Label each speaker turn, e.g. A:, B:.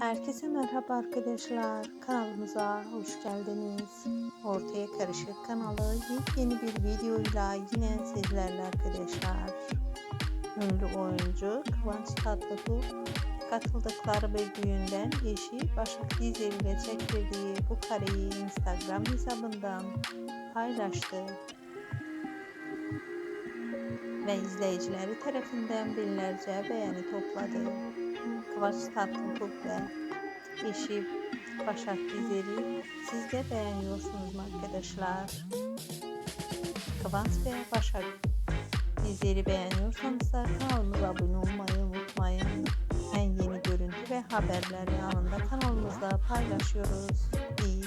A: Herkese merhaba arkadaşlar. Kanalımıza hoş geldiniz. Ortaya Karışık kanalı yeni bir videoyla yine sizlerle arkadaşlar. Ünlü oyuncu Kıvanç Tatlıtuğ katıldıkları bir düğünden eşi Başak Dizel ile çektirdiği bu kareyi Instagram hesabından paylaştı. Ve izleyicileri tarafından binlerce beğeni topladı. Kıvanç Tatlıtuğ ve eşi Başak Dizeli siz de beğeniyorsunuz arkadaşlar? Kıvanç ve Başak Dizeli beğeniyorsanız da kanalımıza abone olmayı unutmayın. En yeni görüntü ve haberleri anında kanalımızda paylaşıyoruz. İyi.